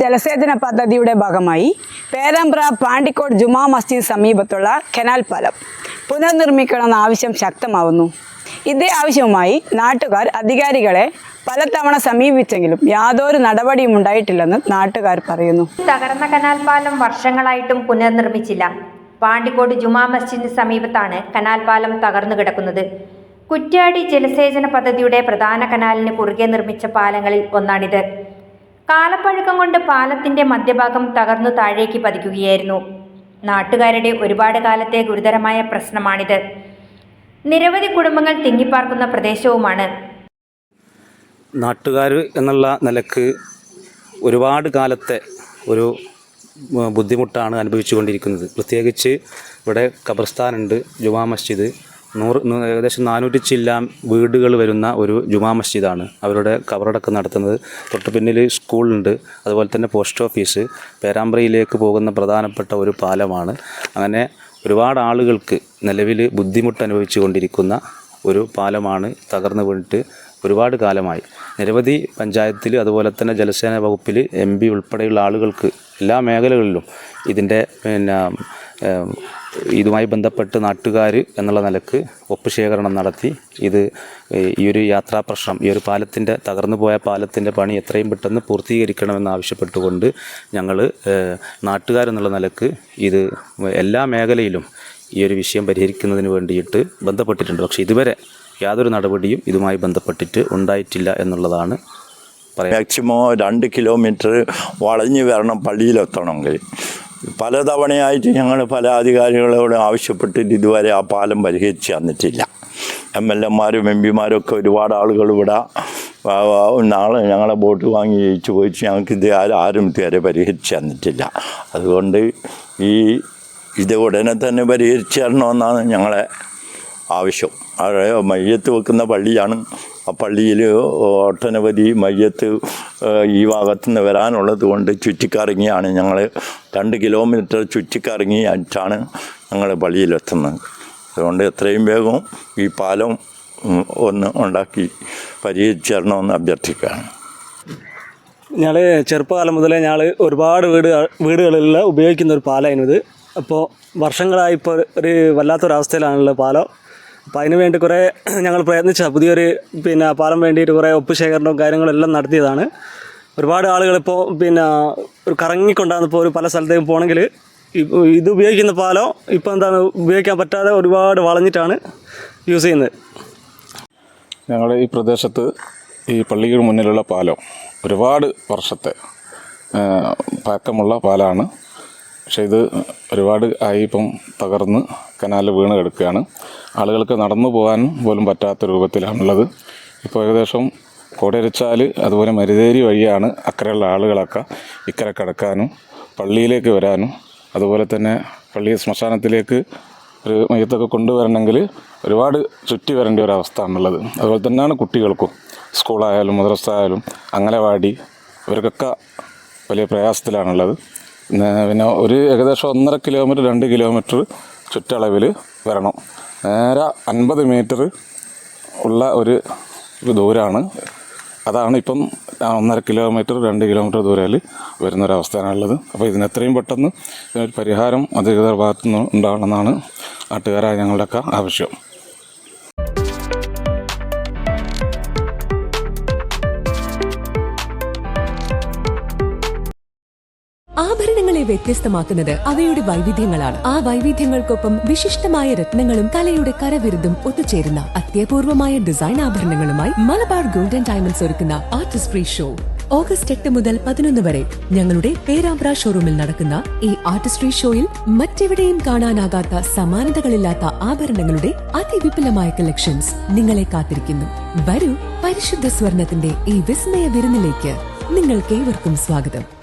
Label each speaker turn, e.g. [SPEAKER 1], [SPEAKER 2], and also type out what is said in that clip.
[SPEAKER 1] ജലസേചന പദ്ധതിയുടെ ഭാഗമായി പേരാമ്പ്ര പാണ്ടിക്കോട് ജുമാ മസ്ജിദ് സമീപത്തുള്ള കനാൽ പാലം പുനർനിർമ്മിക്കണമെന്ന ആവശ്യം ശക്തമാവുന്നു. ഇതേ ആവശ്യവുമായി നാട്ടുകാർ അധികാരികളെ പലതവണ സമീപിച്ചെങ്കിലും യാതൊരു നടപടിയും ഉണ്ടായിട്ടില്ലെന്ന് നാട്ടുകാർ പറയുന്നു.
[SPEAKER 2] തകർന്ന കനാൽ പാലം വർഷങ്ങളായിട്ടും പുനർനിർമ്മിച്ചില്ല. പാണ്ടിക്കോട് ജുമാ മസ്ജിദിന് സമീപത്താണ് കനാൽ പാലം തകർന്നു കിടക്കുന്നത്. കുറ്റ്യാടി ജലസേചന പദ്ധതിയുടെ പ്രധാന കനാലിന് കുറുകെ നിർമ്മിച്ച പാലങ്ങളിൽ ഒന്നാണിത്. കാലപ്പഴക്കം കൊണ്ട് പാലത്തിന്റെ മധ്യഭാഗം തകർന്നു താഴേക്ക് പതിക്കുകയായിരുന്നു. നാട്ടുകാരുടെ ഒരുപാട് കാലത്തെ ഗുരുതരമായ പ്രശ്നമാണിത്. നിരവധി കുടുംബങ്ങൾ തിങ്ങിപ്പാർക്കുന്ന പ്രദേശവുമാണ്.
[SPEAKER 3] നാട്ടുകാർ എന്നുള്ള നിലയ്ക്ക് ഒരുപാട് കാലത്തെ ഒരു ബുദ്ധിമുട്ടാണ് അനുഭവിച്ചുകൊണ്ടിരിക്കുന്നത്. പ്രത്യേകിച്ച് ഇവിടെ ഖബർസ്ഥാനുണ്ട് ജുമാ മസ്ജിദ്. നൂറ് ഏകദേശം നാനൂറ്റി ചില്ലാം വീടുകൾ വരുന്ന ഒരു ജുമാ മസ്ജിദാണ്. അവരുടെ കവറടക്കം നടത്തുന്നത് തൊട്ട് പിന്നിൽ സ്കൂളുണ്ട്. അതുപോലെ തന്നെ പോസ്റ്റ് ഓഫീസ് പേരാമ്പ്രയിലേക്ക് പോകുന്ന പ്രധാനപ്പെട്ട ഒരു പാലമാണ്. അങ്ങനെ ഒരുപാട് ആളുകൾക്ക് നിലവിൽ ബുദ്ധിമുട്ട് അനുഭവിച്ചു കൊണ്ടിരിക്കുന്ന ഒരു പാലമാണ് തകർന്നു വീണിട്ട് ഒരുപാട് കാലമായി. നിരവധി പഞ്ചായത്തിൽ അതുപോലെ തന്നെ ജലസേന വകുപ്പിൽ എം പി ഉൾപ്പെടെയുള്ള ആളുകൾക്ക് എല്ലാ മേഖലകളിലും ഇതിന്റെ പിന്നെ ഇതുമായി ബന്ധപ്പെട്ട് നാട്ടുകാർ എന്നുള്ള നിലയ്ക്ക് ഒപ്പ് ശേഖരണം നടത്തി. ഇത് ഈ ഒരു യാത്രാ പ്രശ്നം ഈ ഒരു പാലത്തിന്റെ തകർന്നു പോയ പാലത്തിന്റെ പണി എത്രയും പെട്ടെന്ന് പൂർത്തീകരിക്കണമെന്ന് ആവശ്യപ്പെട്ടുകൊണ്ട് ഞങ്ങൾ നാട്ടുകാരെന്നുള്ള നിലയ്ക്ക് ഇത് എല്ലാ മേഖലയിലും ഈ ഒരു വിഷയം പരിഹരിക്കുന്നതിന് വേണ്ടിയിട്ട് ബന്ധപ്പെട്ടിട്ടുണ്ട്. പക്ഷേ ഇതുവരെ യാതൊരു നടപടിയും ഇതുമായി ബന്ധപ്പെട്ടിട്ട് ഉണ്ടായിട്ടില്ല എന്നുള്ളതാണ്
[SPEAKER 4] മാക്സിമം രണ്ട് കിലോമീറ്റർ വളഞ്ഞു വരണം പള്ളിയിലെത്തണമെങ്കിൽ. പലതവണയായിട്ട് ഞങ്ങൾ പല അധികാരികളോട് ആവശ്യപ്പെട്ടിട്ട് ഇതുവരെ ആ പാലം പരിഹരിച്ച് തന്നിട്ടില്ല. എം എൽ എമാരും എം പിമാരും ഒക്കെ ഒരുപാട് ആളുകൾ ഇവിടെ നാളെ ഞങ്ങളെ ബോട്ട് വാങ്ങി ജയിച്ചു പോയിട്ട് ഞങ്ങൾക്ക് ഇത് ആരും ഇതുവരെ പരിഹരിച്ച് തന്നിട്ടില്ല. അതുകൊണ്ട് ഈ ഇത് ഉടനെ തന്നെ പരിഹരിച്ച് തരണമെന്നാണ് ഞങ്ങളെ ആവശ്യം. മയ്യത്ത് വെക്കുന്ന പള്ളിയാണ് ആ പള്ളിയിൽ ഒട്ടനവധി മയ്യത്ത് ഈ ഭാഗത്തുനിന്ന് വരാനുള്ളത് കൊണ്ട് ചുറ്റിക്കറങ്ങിയാണ് ഞങ്ങൾ രണ്ട് കിലോമീറ്റർ ചുറ്റിക്കറങ്ങി ആയിട്ടാണ് ഞങ്ങൾ പള്ളിയിലെത്തുന്നത്. അതുകൊണ്ട് എത്രയും വേഗം ഈ പാലം ഒന്ന് ഉണ്ടാക്കി പരിഹരിച്ചേരണമെന്ന് അഭ്യർത്ഥിക്കുകയാണ്.
[SPEAKER 5] ഞങ്ങൾ ചെറുപ്പകാലം മുതലേ ഞങ്ങൾ ഒരുപാട് വീട് വീടുകളിൽ ഉപയോഗിക്കുന്ന ഒരു പാലമായിരുന്നു ഇത് അപ്പോൾ വർഷങ്ങളായി ഇപ്പോൾ ഒരു വല്ലാത്തൊരവസ്ഥയിലാണല്ലോ പാലം. അപ്പോൾ അതിന് വേണ്ടി കുറേ ഞങ്ങൾ പ്രയത്നിച്ച പുതിയൊരു പിന്നെ പാലം വേണ്ടിയിട്ട് കുറേ ഒപ്പ് ശേഖരണവും കാര്യങ്ങളും എല്ലാം നടത്തിയതാണ്. ഒരുപാട് ആളുകൾ ഇപ്പോൾ പിന്നെ ഒരു കറങ്ങിക്കൊണ്ടാന്നിപ്പോൾ ഒരു പല സ്ഥലത്തേക്കും പോകണമെങ്കിൽ ഇത് ഉപയോഗിക്കുന്ന പാലം ഇപ്പോൾ എന്താണ് ഉപയോഗിക്കാൻ പറ്റാതെ ഒരുപാട് വളഞ്ഞിട്ടാണ് യൂസ് ചെയ്യുന്നത്.
[SPEAKER 6] ഞങ്ങളുടെ ഈ പ്രദേശത്ത് ഈ പള്ളിക്ക് മുന്നിലുള്ള പാലം ഒരുപാട് വർഷത്തെ പഴക്കമുള്ള പാലമാണ് പക്ഷേ ഇത് ഒരുപാട് ആയി ഇപ്പം തകർന്ന് കനാലിൽ വീണ് കിടക്കുകയാണ്. ആളുകൾക്ക് നടന്നു പോകാൻ പോലും പറ്റാത്ത രൂപത്തിലാണുള്ളത്. ഇപ്പോൾ ഏകദേശം കോടരിച്ചാൽ അതുപോലെ മരുതേരി വഴിയാണ് അക്കരെയുള്ള ആളുകളൊക്കെ ഇക്കരെ കിടക്കാനും പള്ളിയിലേക്ക് വരാനും അതുപോലെ തന്നെ പള്ളി ശ്മശാനത്തിലേക്ക് ഒരു മയ്യത്തൊക്കെ കൊണ്ടുവരണമെങ്കിൽ ഒരുപാട് ചുറ്റി വരേണ്ട ഒരു അവസ്ഥയാണുള്ളത്. അതുപോലെ തന്നെയാണ് കുട്ടികൾക്കും സ്കൂളായാലും മദ്രസ ആയാലും അംഗനവാടി ഇവർക്കൊക്കെ വലിയ പ്രയാസത്തിലാണുള്ളത്. പിന്നെ ഒരു ഏകദേശം ഒന്നര കിലോമീറ്റർ രണ്ട് കിലോമീറ്റർ ചുറ്റളവിൽ വരണം. നേരെ അൻപത് മീറ്റർ ഉള്ള ഒരു ദൂരമാണ് അതാണ് ഇപ്പം ഒന്നര കിലോമീറ്റർ രണ്ട് കിലോമീറ്റർ ദൂരയിൽ വരുന്നൊരവസ്ഥയാണുള്ളത്. അപ്പോൾ ഇതിന് എത്രയും പെട്ടെന്ന് ഇതിനൊരു പരിഹാരം അധികൃതർ ഭാഗത്തു നിന്ന് ഉണ്ടാകണമെന്നാണ് നാട്ടുകാരായ ഞങ്ങളുടെയൊക്കെ ആവശ്യം.
[SPEAKER 7] ആഭരണങ്ങളെ വ്യത്യസ്തമാക്കുന്നത് അവയുടെ വൈവിധ്യങ്ങളാണ്. ആ വൈവിധ്യങ്ങൾക്കൊപ്പം വിശിഷ്ടമായ രത്നങ്ങളും കലയുടെ കരവിരുതും ഒത്തുചേരുന്ന അത്യപൂർവമായ ഡിസൈൻ ആഭരണങ്ങളുമായി മലബാർ ഗോൾഡൻ ഡയമണ്ട്സ് ഒരുക്കുന്ന ആർട്ടിസ്റ്റ് ഫ്രീ ഷോ. ഓഗസ്റ്റ് എട്ട് മുതൽ പതിനൊന്ന് വരെ ഞങ്ങളുടെ പേരാമ്പ്ര ഷോറൂമിൽ നടക്കുന്ന ഈ ആർട്ടിസ്ട്രി ഷോയിൽ മറ്റെവിടെയും കാണാനാകാത്ത സമാനതകളില്ലാത്ത ആഭരണങ്ങളുടെ അതിവിപുലമായ കളക്ഷൻസ് നിങ്ങളെ കാത്തിരിക്കുന്നു. വരൂ പരിശുദ്ധ സ്വർണത്തിന്റെ ഈ വിസ്മയ വിരുന്നിലേക്ക് നിങ്ങൾക്കേവർക്കും സ്വാഗതം.